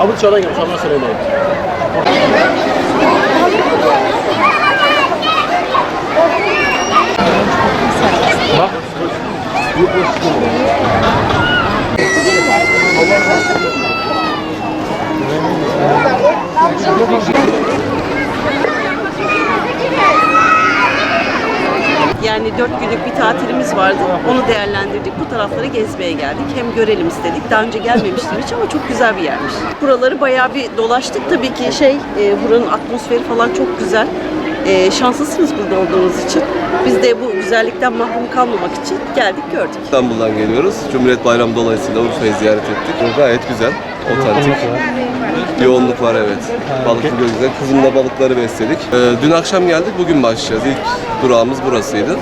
Abi çorba gelmiş, ondan söylemeyin. Bak. Thank you. Yani dört günlük bir tatilimiz vardı. Onu değerlendirdik. Bu tarafları gezmeye geldik. Hem görelim istedik. Daha önce gelmemiştim hiç ama çok güzel bir yermiş. Buraları bayağı bir dolaştık. Tabii ki şey, e, buranın atmosferi falan çok güzel. E, şanslısınız burada olduğunuz için. Biz de bu güzellikten mahrum kalmamak için geldik gördük. İstanbul'dan geliyoruz. Cumhuriyet Bayramı dolayısıyla Urfa'yı ziyaret ettik. Gayet güzel, otantik. Yoğunluk var evet. Balıklı gözle. Kızımla balıkları besledik. Ee, dün akşam geldik, bugün başlayacağız. İlk durağımız burasıydı.